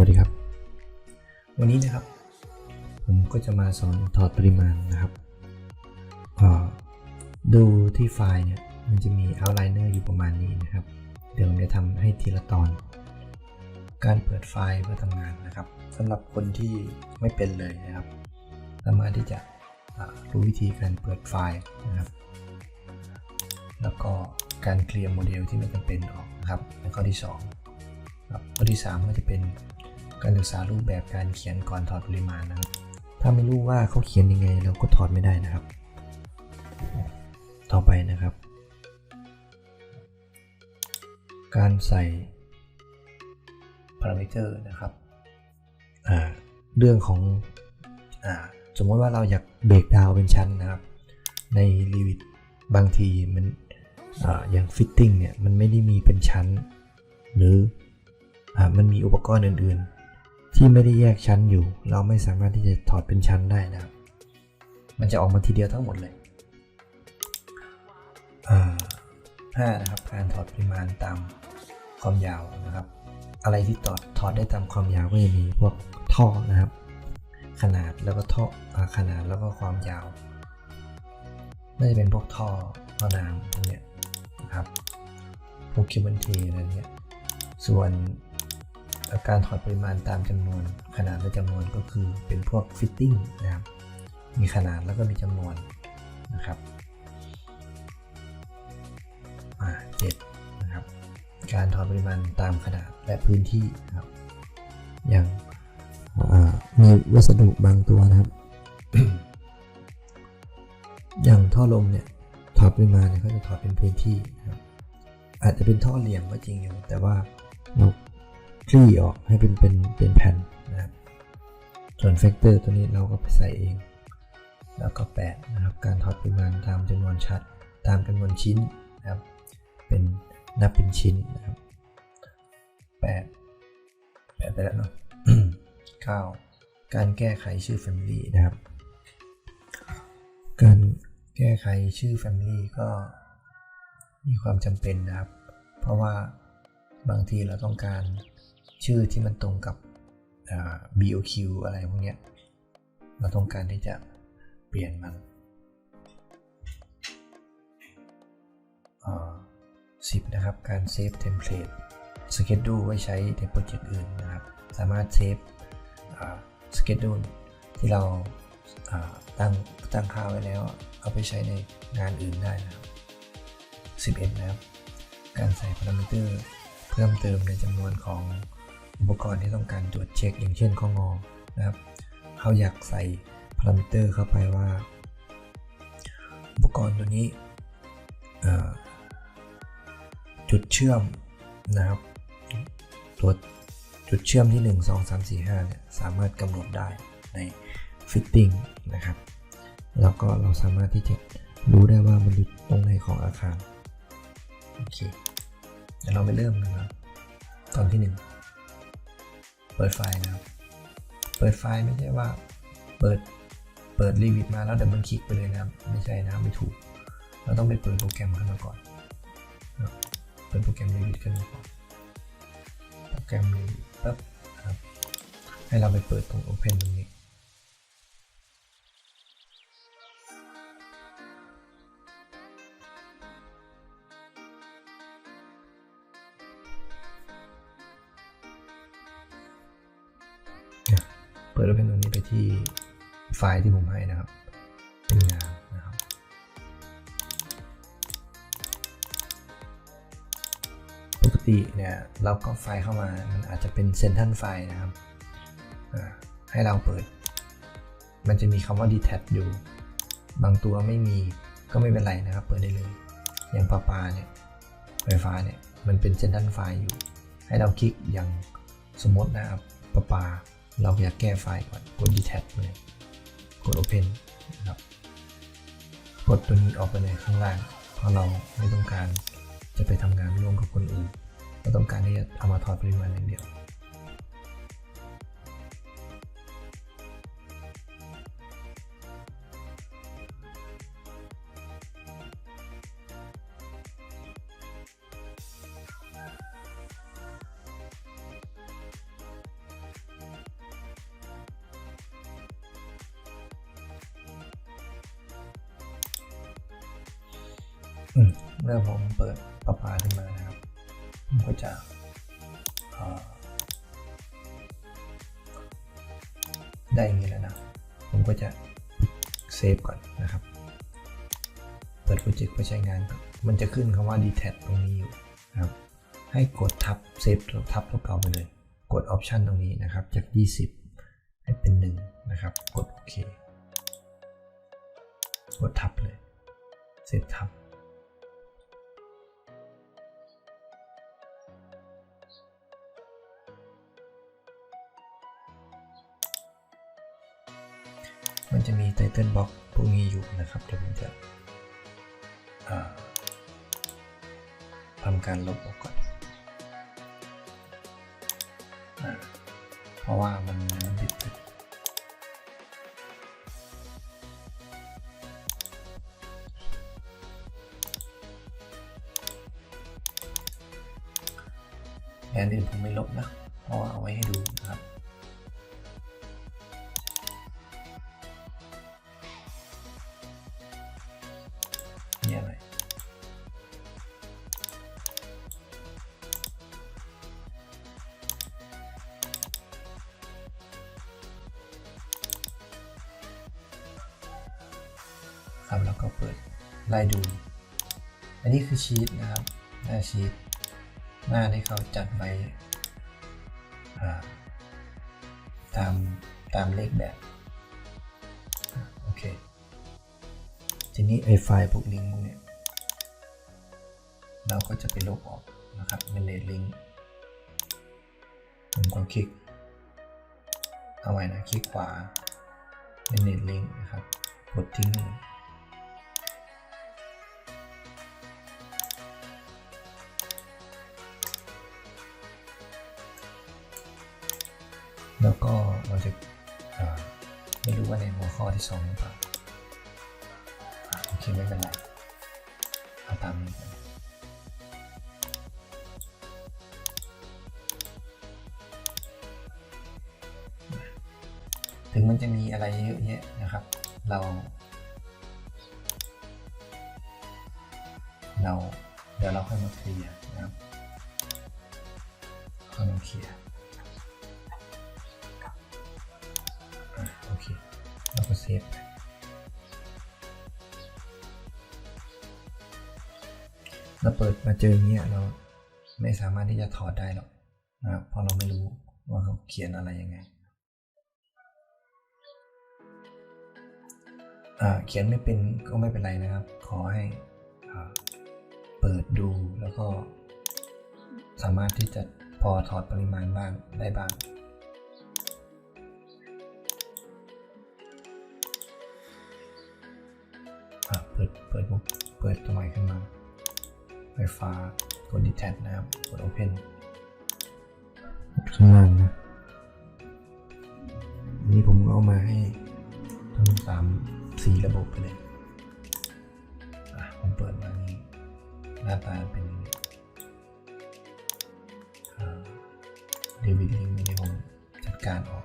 สวัสดีครับ วันนี้นะครับ ผมก็จะมาสอนถอดปริมาณนะครับดูที่ไฟล์เนี่ยมันจะมี outliner อยู่ประมาณนี้นะครับ เดี๋ยวผมจะทำให้ทีละตอน การเปิดไฟล์เพื่อทำงานนะครับสำหรับคนที่ไม่เป็นเลยนะครับ สามารถที่จะรู้วิธีการเปิดไฟล์นะครับ แล้วก็การเคลียร์โมเดลที่ไม่จำเป็นออกนะครับในข้อที่2ครับข้อที่ 3 ก็จะเป็น การศึกษารูปแบบการเขียนก่อนถอดปริมาณนะครับ ถ้าไม่รู้ว่าเขาเขียนยังไงเราก็ถอดไม่ได้นะครับ ต่อไปนะครับ การใส่ parameter นะครับเรื่องของอสมมติว่าเราอยากเบรกดาวเป็นชั้นนะครับ ใน Revit บางทีมันออย่าง fitting เนี่ยมันไม่ได้มีเป็นชั้น หรืออมันมีอุปกรณ์อื่นๆ ที่ไม่ได้แยกชั้นอยู่ เราไม่สามารถที่จะถอดเป็นชั้นได้นะครับมันจะออกมาทีเดียวทั้งหมดเลยห้านะครับการถอดปริมาณตามความยาวนะครับ อะไรที่ถอดถอดได้ตามความยาวก็จะมีพวกท่อนะครับ ขนาดแล้วก็ท่ออขนาดแล้วก็ความยาวน่าจะเป็นพวกท่อท่อน้ำพวกเนี้ยนะครับพวกคิวบันเทอะไรเงี้ยส่วน การถอดปริมาณตามจำนวน ขนาดและจำนวนก็คือเป็นพวกฟิตติ้งนะครับ มีขนาดแล้วก็มีจำนวนนะครับอ่าเจ็ดนะครับ การถอดปริมาณตามขนาดและพื้นที่นะครับ อย่างมีวัสดุบางตัวนะครับ อย่างท่อลมเนี่ยถอดปริมาณเนี่ยเขาจะถอดเป็นพื้นที่นะครับอาจจะเป็นท่อเหลี่ยมก็จริงอยู่แต่ว่าเรา คลี่ออกให้เป็นเป็นเป็นแผ่นนะครับส่วนแฟกเตอร์ตัวนี้เราก็ไปใส่เอง แล้วก็8นะครับ การถอดปริมาณตามจำนวนชัด ตามจำนวนชิ้นนะครับ เป็นนับเป็นชิ้นนะครับ8 8ไปแล้วเนาะ9การแก้ไขชื่อ Family นะครับ การแก้ไขชื่อ Family ก็มีความจำเป็นนะครับ เพราะว่าบางทีเราต้องการ ชื่อที่มันตรงกับ BOQ อะไรพวกเนี้ยเราต้องการที่จะเปลี่ยนมันสิบนะครับ การเซฟเทมเพลตสเกจดูไว้ใช้ในโปรเจกต์อื่นนะครับ สามารถเซฟสเกจดูที่เราอ่าตั้งตั้งค่าไว้แล้ว เอาไปใช้ในงานอื่นได้นะครับ11นะครับ การใส่พารามิเตอร์เพิ่มเติมในจำนวนของ อุปกรณ์ที่ต้องการตรวจเช็ค อย่างเช่นข้องอนะครับเขาอยากใส่พารามิเตอร์เข้าไปว่า อุปกรณ์ตัวนี้จุดเชื่อมนะครับตัวจุดเชื่อมที่ 1 2 3 4 5เนี่ยสามารถกำหนดได้ในฟิตติ้งนะครับ แล้วก็เราสามารถที่จะรู้ได้ว่ามันอยู่ตรงไหนของอาคาร โอเค เดี๋ยวเราไปเริ่มกันนะตอนที่ 1 เปิดไฟล์นะครับ เปิดไฟล์ไม่ใช่ว่า เปิด เปิดรีวิทมาแล้วเดี๋ยวมันคลิกไปเลยนะครับ ไม่ใช่นะไม่ถูก เราต้องไปเปิดโปรแกรมขึ้นมาก่อน เปิดโปรแกรมรีวิทขึ้นมาก่อน โปรแกรมรีวิทปั๊บครับ ให้เราไปเปิดตรง Open ตรงนี้ ปิด Open ตรงนี้ไปที่ไฟล์ที่ผมให้นะครับเป็นงานนะครับ ปกติเนี่ยเราก็ไฟล์เข้ามา มันอาจจะเป็นเซนทันไฟล์นะครับ ให้เราเปิด มันจะมีคำว่า detach อยู่ บางตัวไม่มีก็ไม่เป็นไรนะครับ เปิดได้เลย อย่างปลาปาเนี่ยไฟฟ้าเนี่ย มันเป็นเซนทันไฟล์อยู่ ให้เราคลิกอย่างสมมตินะครับปลาปา เราอยากแก้ไฟล์ก่อน กด detach เลย กด open นะครับ กดตัวนี้ออกไปเลยข้างล่าง เพราะเราไม่ต้องการจะไปทำงานร่วมกับคนอื่น เราต้องการที่จะเอามาถอดปริมาณอย่างเดียว เมื่อผมเปิดประปาขึ้นมานะครับผมก็จะได้อย่างนี้แล้วนะ ผมก็จะเซฟก่อนนะครับ เปิดโปรเจกต์เพื่อใช้งาน มันจะขึ้นคำว่า detach ตรงนี้อยู่นะครับ ให้กดทับเซฟทับตัวเก่าไปเลย กด Option ตรงนี้นะครับ จาก 20 ให้เป็น 1 นะครับ กดโอเค กดทับเลย เซฟทับ มันจะมีไตเติลบล็อกพวกนี้อยู่นะครับเดี๋ยวผมจะทำการลบออกก่อนเพราะว่ามันมันบิดไปแอนอื่นผมไม่ลบนะ เพราะว่าเอาไว้ให้ดูนะครับ ดู อันนี้คือชีตนะครับ หน้าชีตหน้าที่เขาจัดไว้ตามตามเลขแบบ โอเค ทีนี้ไอไฟล์พวกลิงก์พวกเนี้ยเราก็จะไปลบออกนะครับเป็นเลดลิงก์ผมก็คลิก เอาไว้นะ คลิกขวาเป็นเลดลิงก์นะครับ กดทิ้ง แล้วก็เราจะาไม่รู้ว่าในหัวข้อที่สองหรือเปล่าโอเคไม่เป็นไรเอาตามนี้กันถึงมันจะมีอะไรเยอะแยะนะครับ เรา เราเดี๋ยวเราค่อยมาเคลียร์นะครับค่อยมาเคลียร์ ฟเราเปิดมาเจออย่างเงี้ยเราไม่สามารถที่จะถอดได้หรอกนะครับเพราะเราไม่รู้ว่าเขาเขียนอะไรยังไงเขียนไม่เป็นก็ไม่เป็นไรนะครับ ขอให้อ่าเปิดดูแล้วก็สามารถที่จะพอถอดปริมาณบ้างได้บ้าง ปิดเปิดบุ๊กเปิดตัวใหม่ขึ้นมา ไฟฟ้ากด detach นะครับกด open กดข้างล่างนะอันนี้ผมเอามาให้ทั้งสามสี่ระบบไปเลยอะผมเปิดมานี้หน้าตาเป็นเดวิดลิงไม่ได้ผมจัดการออก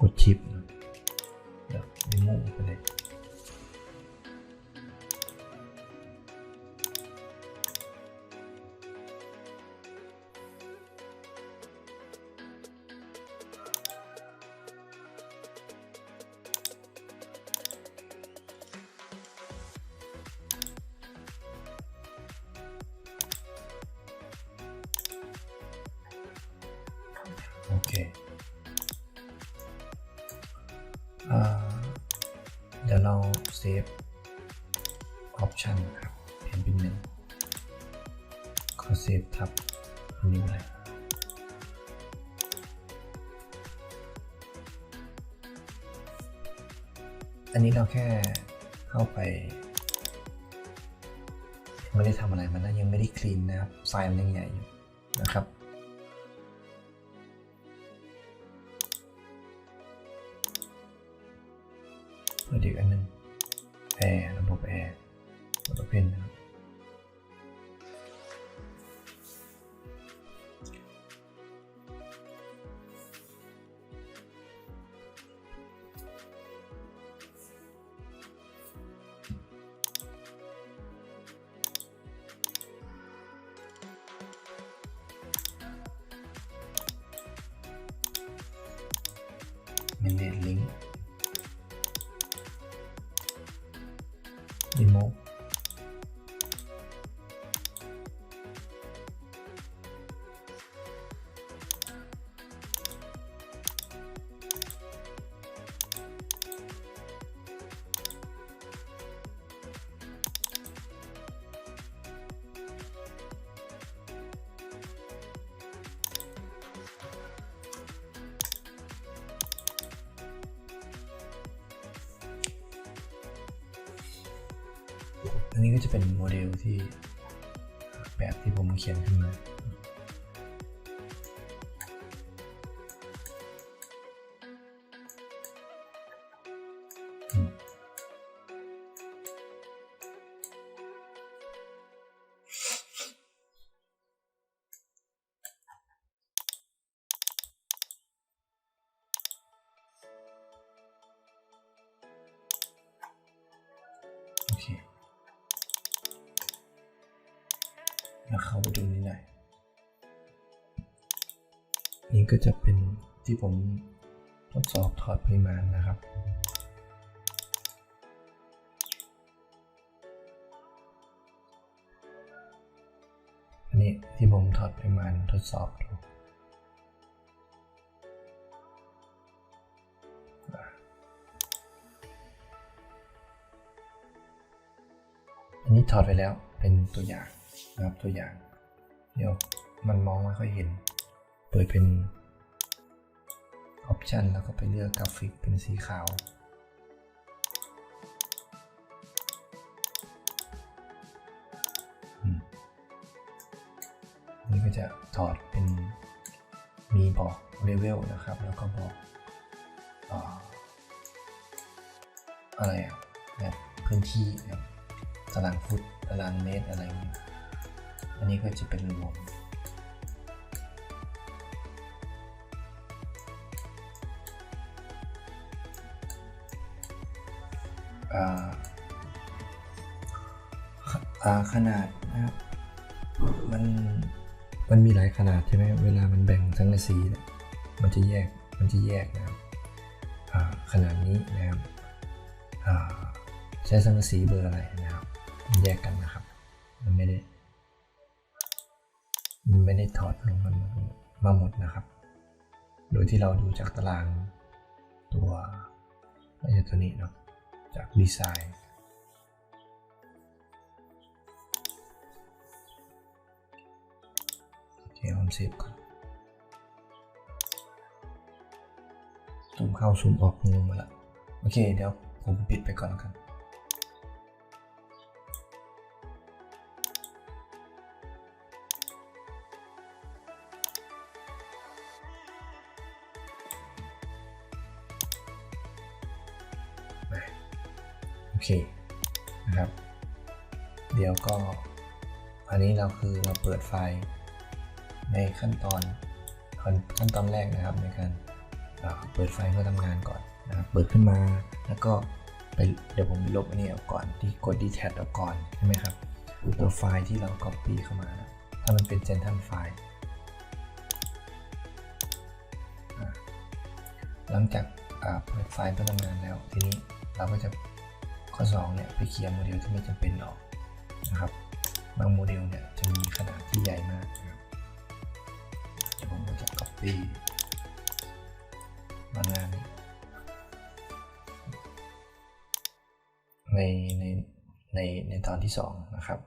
กดชิปนะ เซฟออปชันครับเห็นเป็นหนึ่งขอเซฟทับอันนี้ไปเลยอันนี้เราแค่เข้าไปไม่ได้ทำอะไรมันนะยังไม่ได้คลีนนะครับ ไฟล์มันยังใหญ่อยู่นะครับเปิดอีกอันหนึ่ง แอร์ระบบแอร์กด Open นะครับเมนเดลิงก์ にも อันนี้ก็จะเป็นโมเดลที่แบบที่ผมเขียนขึ้นมา แล้วเข้าไปดูนี่หน่อยนี่ก็จะเป็นที่ผมทดสอบถอดปริมาณนะครับ อันนี้ที่ผมถอดปริมาณทดสอบดูอันนี้ถอดไปแล้วเป็นตัวอย่าง นะครับตัวอย่าง เดี๋ยวมันมองไม่ค่อยเห็น เปิดเป็นออปชันแล้วก็ไปเลือกกราฟิกเป็นสีขาวอืมนี่ก็จะถอดเป็นมีบอกเลเวลนะครับ แล้วก็บอกอะไรอะแบบพื้นที่แบบตารางฟุตตารางเมตรอะไรอย่างเงี้ย อันนี้ก็จะเป็นรวมอ่าขนาดนะครับ มัน มันมีหลายขนาดใช่ไหมเวลามันแบ่งสังกะสีมันจะแยก มันจะแยกนะครับอ่าขนาดนี้นะครับอ่าใช้สังกะสีเบอร์อะไรนะครับมันแยกกันนะครับ มันไม่ได้ ไม่ได้ถอดลงมันมาหมดนะครับ โดยที่เราดูจากตารางตัวอะไรตัวนี้เนาะจากดีไซน์โอเคผมเซฟก่อนซูมเข้าซูมออกงงมาละโอเค เดี๋ยวผมปิดไปก่อนแล้วกัน โอเคนะครับ เดี๋ยวก็ อันนี้เราคือเราเปิดไฟล์ในขั้นตอนขั้นตอนแรกนะครับในการเปิดไฟเพื่อทำงานก่อนนะครับเปิดขึ้นมาแล้วก็ไปเดี๋ยวผมลบอันนี้ออกก่อนที่กด d t a ออกก่อนใช่ไหมครับตัวไฟล์ที่เรา copy เข้ามานะถ้ามันเป็น central file หลังจากเปิดไฟล์เพื่อทำงานแล้ว ทีนี้เราก็จะ ข้อ2เนี่ยไปเคลียร์โมเดลที่ไม่จำเป็นออกนะครับ บางโมเดลเนี่ยจะมีขนาดที่ใหญ่มากนะครับเดี๋ยวผมจะ copy มางานในในในในตอนที่ 2 นะครับ